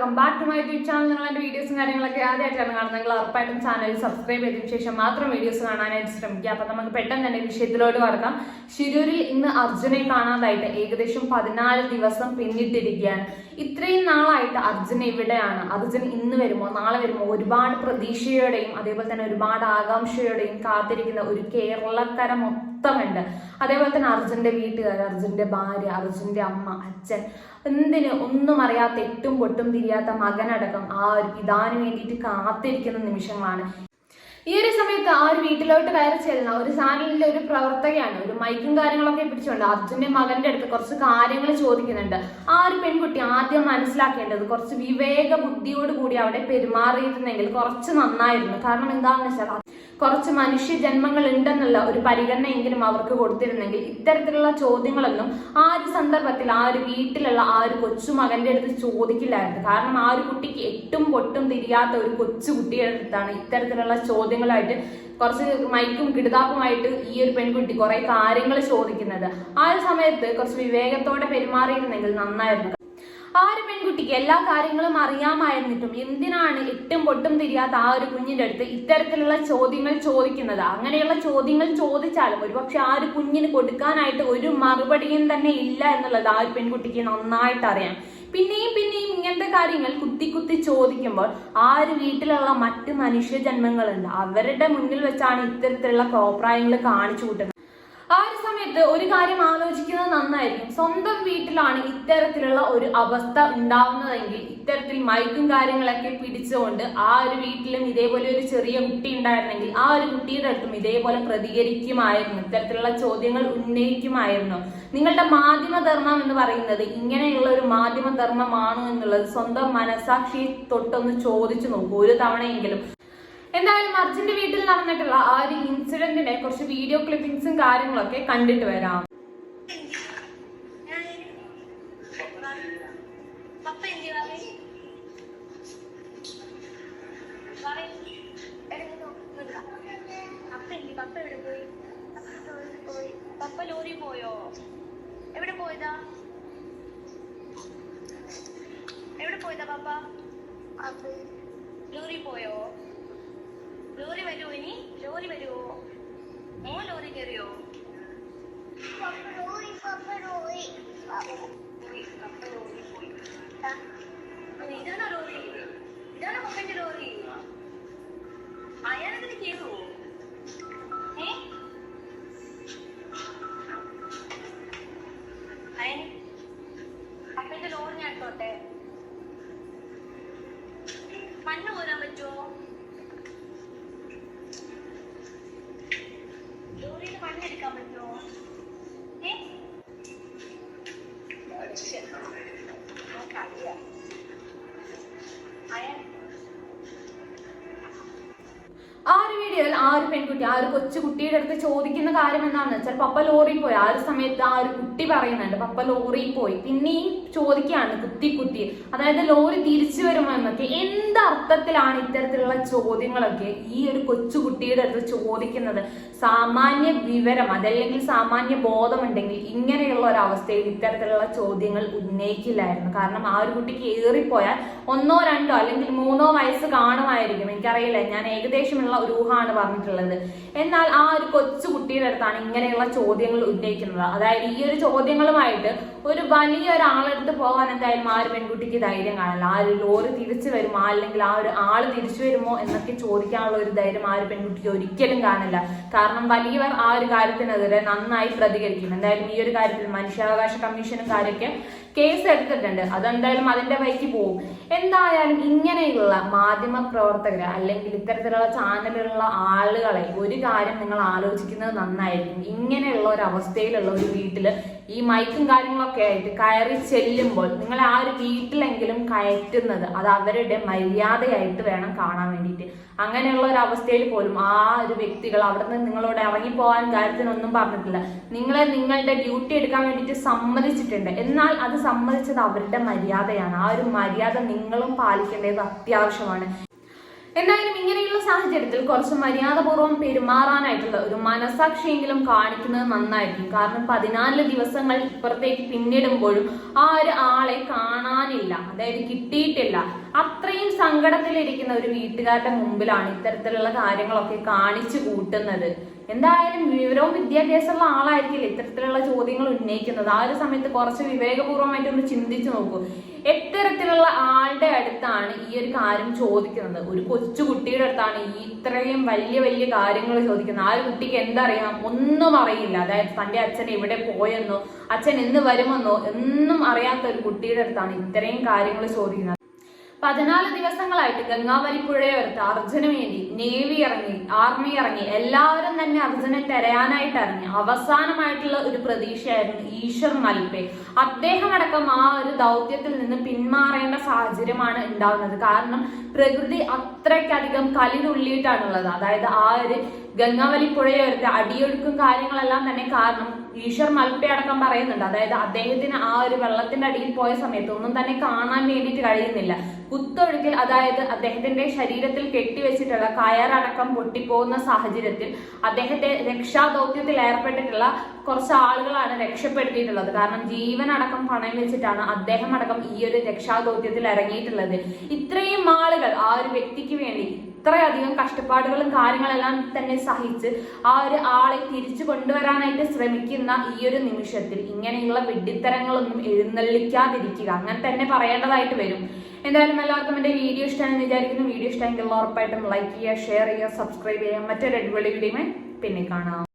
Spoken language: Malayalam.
Welcome back to my YouTube channel നിങ്ങൾ എന്റെ വീഡിയോസും കാര്യങ്ങളൊക്കെ ആദ്യമായിട്ടാണ് കാണുന്നത്. നിങ്ങൾ ഉറപ്പായിട്ടും ചാനൽ സബ്സ്ക്രൈബ് ചെയ്തതിനു ശേഷം മാത്രം വീഡിയോസ് കാണാനായിട്ട് ശ്രമിക്കുക. അപ്പം നമുക്ക് പെട്ടെന്ന് തന്നെ വിഷയത്തിലോട്ട് കടക്കാം. ശിരൂരിൽ ഇന്ന് അർജുനെ കാണാതായിട്ട് ഏകദേശം പതിനാല് ദിവസം പിന്നിട്ടിരിക്കുകയാണ്. ഇത്രയും നാളായിട്ട് അർജുൻ എവിടെയാണ്? അർജുൻ ഇന്ന് വരുമോ? നാളെ വരുമോ? ഒരുപാട് പ്രതീക്ഷയോടെയും അതേപോലെ തന്നെ ഒരുപാട് ആകാംക്ഷയോടെയും കാത്തിരിക്കുന്ന ഒരു കേരളക്കര മൊത്തമുണ്ട്. അതേപോലെ തന്നെ അർജുന്റെ വീട്ടുകാർ അർജുന്റെ ഭാര്യ അർജുന്റെ അമ്മ അച്ഛൻ എന്തിന് ഒന്നും അറിയാത്ത എട്ടും പൊട്ടും തിരിയാത്ത മകനടക്കം ആ ഒരു പിതാവിന് വേണ്ടിയിട്ട് കാത്തിരിക്കുന്ന നിമിഷങ്ങളാണ്. ഈ ഒരു സമയത്ത് ആ ഒരു വീട്ടിലോട്ട് കയറി ചെല്ലുന്ന ഒരു ചാനലിന്റെ ഒരു പ്രവർത്തകയാണ്. ഒരു മൈക്കും കാര്യങ്ങളൊക്കെ പിടിച്ചുകൊണ്ട് അർജുന്റെ മകന്റെ അടുത്ത് കുറച്ച് കാര്യങ്ങൾ ചോദിക്കുന്നുണ്ട്. ആ ഒരു പെൺകുട്ടി ആദ്യം മനസ്സിലാക്കേണ്ടത് കുറച്ച് വിവേക ബുദ്ധിയോട് കൂടി അവിടെ പെരുമാറിയിരുന്നെങ്കിൽ കുറച്ച് നന്നായിരുന്നു. കാരണം എന്താണെന്ന് വെച്ചാൽ കുറച്ച് മനുഷ്യ ജന്മങ്ങൾ ഉണ്ടെന്നുള്ള ഒരു പരിഗണനയെങ്കിലും അവർക്ക് കൊടുത്തിരുന്നെങ്കിൽ ഇത്തരത്തിലുള്ള ചോദ്യങ്ങളൊന്നും ആ ഒരു സന്ദർഭത്തിൽ ആ ഒരു വീട്ടിലുള്ള ആ ഒരു കൊച്ചുമകന്റെ അടുത്ത് ചോദിക്കില്ലായിരുന്നു. കാരണം ആ ഒരു കുട്ടിക്ക് എട്ടും പൊട്ടും തിരിയാത്ത ഒരു കൊച്ചു കുട്ടിയുടെ അടുത്താണ് ഇത്തരത്തിലുള്ള ചോദ്യങ്ങളായിട്ട് കുറച്ച് മൈക്കും കിടുതാപ്പുമായിട്ട് ഈ ഒരു പെൺകുട്ടി കുറെ കാര്യങ്ങൾ ചോദിക്കുന്നത്. ആ ഒരു സമയത്ത് കുറച്ച് വിവേകത്തോടെ പെരുമാറിയിരുന്നെങ്കിൽ നന്നായിരുന്നു. ആ ഒരു പെൺകുട്ടിക്ക് എല്ലാ കാര്യങ്ങളും അറിയാമായിരുന്നിട്ടും എന്തിനാണ് എട്ടും പൊട്ടും തിരിയാത്ത ആ ഒരു കുഞ്ഞിന്റെ അടുത്ത് ഇത്തരത്തിലുള്ള ചോദ്യങ്ങൾ ചോദിക്കുന്നത്? അങ്ങനെയുള്ള ചോദ്യങ്ങൾ ചോദിച്ചാലും ഒരുപക്ഷെ ആ ഒരു കുഞ്ഞിന് കൊടുക്കാനായിട്ട് ഒരു മറുപടിയും തന്നെ ഇല്ല എന്നുള്ളത് ആ ഒരു പെൺകുട്ടിക്ക് നന്നായിട്ട് അറിയാം. പിന്നെയും പിന്നെയും ഇങ്ങനത്തെ കാര്യങ്ങൾ കുത്തി കുത്തി ചോദിക്കുമ്പോൾ ആ ഒരു വീട്ടിലുള്ള മറ്റ് മനുഷ്യ ജന്മങ്ങളുണ്ട്. അവരുടെ മുന്നിൽ വെച്ചാണ് ഇത്തരത്തിലുള്ള കോപ്രായങ്ങൾ കാണിച്ചു കൂട്ടുന്നത്. ആ ഒരു സമയത്ത് ഒരു കാര്യം ആലോചിക്കുന്നത് നന്നായിരിക്കും. സ്വന്തം വീട്ടിലാണ് ഇത്തരത്തിലുള്ള ഒരു അവസ്ഥ ഉണ്ടാവുന്നതെങ്കിൽ ഇത്തരത്തിൽ മൈക്കും കാര്യങ്ങളൊക്കെ പിടിച്ചുകൊണ്ട് ആ ഒരു വീട്ടിലും ഇതേപോലെ ഒരു ചെറിയ കുട്ടി ഉണ്ടായിരുന്നെങ്കിൽ ആ ഒരു കുട്ടിയുടെ അടുത്തും ഇതേപോലെ പ്രതികരിക്കുമായിരുന്നു. ഇത്തരത്തിലുള്ള ചോദ്യങ്ങൾ ഉന്നയിക്കുമായിരുന്നു. നിങ്ങളുടെ മാധ്യമധർമ്മം എന്ന് പറയുന്നത് ഇങ്ങനെയുള്ള ഒരു മാധ്യമധർമ്മമാണോ എന്നുള്ളത് സ്വന്തം മനസാക്ഷി തൊട്ടൊന്ന് ചോദിച്ചു നോക്കൂ. ഒരു തവണയെങ്കിലും എന്തായാലും അർജുന്റെ വീട്ടിൽ നടന്നിട്ടുള്ള ആ ഒരു ഇൻസിഡന്റിനെ കുറച്ച് വീഡിയോ ക്ലിപ്പിംഗ്സും കാര്യങ്ങളൊക്കെ കണ്ടിട്ട് വരാം. പപ്പ ലോറി പോയോ എവിടെ പോയതാ? എവിടെ പോയതാ പപ്പ? ലോറി പോയോ? ലോറി വരുമോ ഇനി. ലോറി വരുമോ മോ ലോറി കയറിയോ? ഇതാണോ ലോറി? ഇതാണോ പപ്പന്റെ ലോറി? അയാളതിന് കേറൂ അപ്പന്റെ ലോറി ഞാൻ എടുത്തോട്ടെ. മണ്ണ് പോരാൻ പറ്റുമോ ലോറിയിൽ മണ്ണെടുക്കാൻ പറ്റുമോ? ആര് ഒരു വീഡിയോയിൽ ആ ഒരു പെൺകുട്ടി ആ ഒരു കൊച്ചു കുട്ടിയുടെ അടുത്ത് ചോദിക്കുന്ന കാര്യം എന്താണെന്ന് വെച്ചാൽ പപ്പ ലോറി പോയി. ആ ഒരു സമയത്ത് ആ ഒരു കുട്ടി പറയുന്നുണ്ട്. പപ്പ ലോറി പോയി. പിന്നെയും ചോദിക്കുകയാണ് കുത്തി കുത്തി. അതായത് ലോറി തിരിച്ചു എന്നൊക്കെ എന്ത് അർത്ഥത്തിലാണ് ഇത്തരത്തിലുള്ള ചോദ്യങ്ങളൊക്കെ ഈ ഒരു കൊച്ചുകുട്ടിയുടെ അടുത്ത് ചോദിക്കുന്നത്? സാമാന്യ വിവരം അതല്ലെങ്കിൽ സാമാന്യ ബോധമുണ്ടെങ്കിൽ ഇങ്ങനെയുള്ള ഒരു അവസ്ഥയിൽ ഇത്തരത്തിലുള്ള ചോദ്യങ്ങൾ ഉന്നയിക്കില്ലായിരുന്നു. കാരണം ആ ഒരു കുട്ടിക്ക് ഏറിപ്പോയാൽ ഒന്നോ രണ്ടോ അല്ലെങ്കിൽ മൂന്നോ വയസ്സ് കാണുമായിരിക്കും. എനിക്കറിയില്ല ഞാൻ ഏകദേശമുള്ള ഒരു ഊഹമാണ് പറഞ്ഞിട്ടുള്ളത്. എന്നാൽ ആ ഒരു കൊച്ചുകുട്ടിയുടെ അടുത്താണ് ഇങ്ങനെയുള്ള ചോദ്യങ്ങൾ ഉന്നയിക്കുന്നത്. അതായത് ഈ ഒരു ചോദ്യങ്ങളുമായിട്ട് ഒരു വലിയ ഒരാളെടുത്ത് പോകാൻ എന്തായാലും ആ ഒരു പെൺകുട്ടിക്ക് ധൈര്യം കാണില്ല ആ ഒരു ലോറി തിരിച്ചു വരുമോ? അല്ലെങ്കിൽ ആ ഒരു ആൾ തിരിച്ചു വരുമോ എന്നൊക്കെ ചോദിക്കാനുള്ള ഒരു ധൈര്യം ആ ഒരു പെൺകുട്ടിക്ക് ഒരിക്കലും കാണില്ല കാരണം വലിയവർ ആ ഒരു കാര്യത്തിനെതിരെ നന്നായി പ്രതികരിക്കും. എന്തായാലും ഈ ഒരു കാര്യത്തിൽ മനുഷ്യാവകാശ കമ്മീഷനും കാര്യമൊക്കെ കേസ് എടുത്തിട്ടുണ്ട്. അതെന്തായാലും അതിന്റെ വഴിക്ക് പോകും. എന്തായാലും ഇങ്ങനെയുള്ള മാധ്യമ പ്രവർത്തകരെ അല്ലെങ്കിൽ ഇത്തരത്തിലുള്ള ചാനലിലുള്ള ആളുകളെ ഒരു കാര്യം നിങ്ങൾ ആലോചിക്കുന്നത് നന്നായിരിക്കും. ഇങ്ങനെയുള്ള ഒരു അവസ്ഥയിലുള്ള ഒരു വീട്ടിൽ ഈ മൈക്കും കാര്യങ്ങളൊക്കെ ആയിട്ട് കയറി ചെല്ലുമ്പോൾ നിങ്ങൾ ആ ഒരു വീട്ടിലെങ്കിലും കയറ്റുന്നത് അത് അവരുടെ മര്യാദയായിട്ട് വേണം കാണാൻ വേണ്ടിയിട്ട്. അങ്ങനെയുള്ള ഒരു അവസ്ഥയിൽ പോലും ആ ഒരു വ്യക്തികൾ അവിടെ നിന്ന് നിങ്ങളോട് ഇറങ്ങിപ്പോകാൻ കാര്യത്തിനൊന്നും പറഞ്ഞിട്ടില്ല. നിങ്ങളെ നിങ്ങളുടെ ഡ്യൂട്ടി എടുക്കാൻ വേണ്ടിയിട്ട് സമ്മതിച്ചിട്ടുണ്ട്. എന്നാൽ അത് സമ്മതിച്ചത് അവരുടെ മര്യാദയാണ്. ആ ഒരു മര്യാദ നിങ്ങളും പാലിക്കേണ്ടത് അത്യാവശ്യമാണ്. എന്തായാലും ഇങ്ങനെയുള്ള സാഹചര്യത്തിൽ കുറച്ച് മര്യാദപൂർവം പെരുമാറാനായിട്ടുള്ള ഒരു മനസാക്ഷിയെങ്കിലും കാണിക്കുന്നത് നന്നായിരിക്കും. കാരണം പതിനാല് ദിവസങ്ങൾ ഇപ്പുറത്തേക്ക് പിന്നിടുമ്പോഴും ആ ഒരു ആളെ കാണാനില്ല അതായത് കിട്ടിയിട്ടില്ല. അത്രയും സങ്കടത്തിലിരിക്കുന്ന ഒരു വീട്ടുകാരുടെ മുമ്പിലാണ് ഇത്തരത്തിലുള്ള കാര്യങ്ങളൊക്കെ കാണിച്ചു കൂട്ടുന്നത്. എന്തായാലും വിവരവും വിദ്യാഭ്യാസമുള്ള ആളായിരിക്കില്ല ഇത്തരത്തിലുള്ള ചോദ്യങ്ങൾ ഉന്നയിക്കുന്നത്? ആ ഒരു സമയത്ത് കുറച്ച് വിവേകപൂർവമായിട്ട് ഒന്ന് ചിന്തിച്ചു നോക്കൂ. എത്തരത്തിലുള്ള ആളുടെ അടുത്താണ് ഈ ഒരു കാര്യം ചോദിക്കുന്നത്. ഒരു കൊച്ചു കുട്ടിയുടെ അടുത്താണ് ഈ ഇത്രയും വലിയ വലിയ കാര്യങ്ങൾ ചോദിക്കുന്നത്. ആ ഒരു കുട്ടിക്ക് എന്തറിയാം ഒന്നും അറിയില്ല. അതായത് തന്റെ അച്ഛൻ എവിടെ പോയെന്നോ അച്ഛൻ എന്ന് വരുമെന്നോ ഒന്നും അറിയാത്ത ഒരു കുട്ടിയുടെ അടുത്താണ് ഇത്രയും കാര്യങ്ങൾ ചോദിക്കുന്നത്. പതിനാല് ദിവസങ്ങളായിട്ട് ഗംഗാവലി പുഴയോരത്ത് അർജുന് വേണ്ടി നേവി ഇറങ്ങി ആർമി ഇറങ്ങി എല്ലാവരും തന്നെ അർജുനെ തെരയാനായിട്ട് ഇറങ്ങി അവസാനമായിട്ടുള്ള ഒരു പ്രതീക്ഷയായിരുന്നു ഈശ്വർ മൽപേ. അദ്ദേഹം അടക്കം ആ ഒരു ദൗത്യത്തിൽ നിന്ന് പിന്മാറേണ്ട സാഹചര്യമാണ് ഉണ്ടാവുന്നത്. കാരണം പ്രകൃതി അത്രയ്ക്കധികം കലിതുള്ളിയിട്ടാണുള്ളത് അതായത് ആ ഒരു ഗംഗാവലി പുഴയോരത്തെ അടിയൊഴുക്കും കാര്യങ്ങളെല്ലാം തന്നെ കാരണം ഈശ്വർ മൽപ്പെ അടക്കം പറയുന്നുണ്ട്. അതായത് അദ്ദേഹത്തിന് ആ ഒരു വെള്ളത്തിന്റെ അടിയിൽ പോയ സമയത്ത് ഒന്നും തന്നെ കാണാൻ വേണ്ടിയിട്ട് കഴിയുന്നില്ല. കുത്തൊഴുക്കിൽ അതായത് അദ്ദേഹത്തിന്റെ ശരീരത്തിൽ കെട്ടിവെച്ചിട്ടുള്ള കയറടക്കം പൊട്ടിപ്പോകുന്ന സാഹചര്യത്തിൽ അദ്ദേഹത്തെ രക്ഷാദൗത്യത്തിൽ ഏർപ്പെട്ടിട്ടുള്ള കുറച്ച് ആളുകളാണ് രക്ഷപ്പെടുത്തിയിട്ടുള്ളത്. കാരണം ജീവനടക്കം പണയം വെച്ചിട്ടാണ് അദ്ദേഹം അടക്കം ഈ ഒരു രക്ഷാദൗത്യത്തിൽ ഇറങ്ങിയിട്ടുള്ളത്. ഇത്രയും ആളുകൾ ആ ഒരു വ്യക്തിക്ക് വേണ്ടി ഇത്രയധികം കഷ്ടപ്പാടുകളും കാര്യങ്ങളെല്ലാം തന്നെ സഹിച്ച് ആ ഒരു ആളെ തിരിച്ചു കൊണ്ടുവരാനായിട്ട് ശ്രമിക്കുന്ന ഈ ഒരു നിമിഷത്തിൽ ഇങ്ങനെയുള്ള വിഡ്ഢിത്തരങ്ങളൊന്നും എഴുന്നള്ളിക്കാതിരിക്കുക. അങ്ങനെ തന്നെ പറയേണ്ടതായിട്ട് വരും. എന്തായാലും എല്ലാവർക്കും എന്റെ വീഡിയോ ഇഷ്ടമാണെന്ന് വിചാരിക്കുന്നു. വീഡിയോ ഇഷ്ടമെങ്കിൽ ഉറപ്പായിട്ടും ലൈക്ക് ചെയ്യുക ഷെയർ ചെയ്യുക സബ്സ്ക്രൈബ് ചെയ്യുക. മറ്റൊരു അടിപൊളി വീഡിയോ പിന്നെ കാണാം.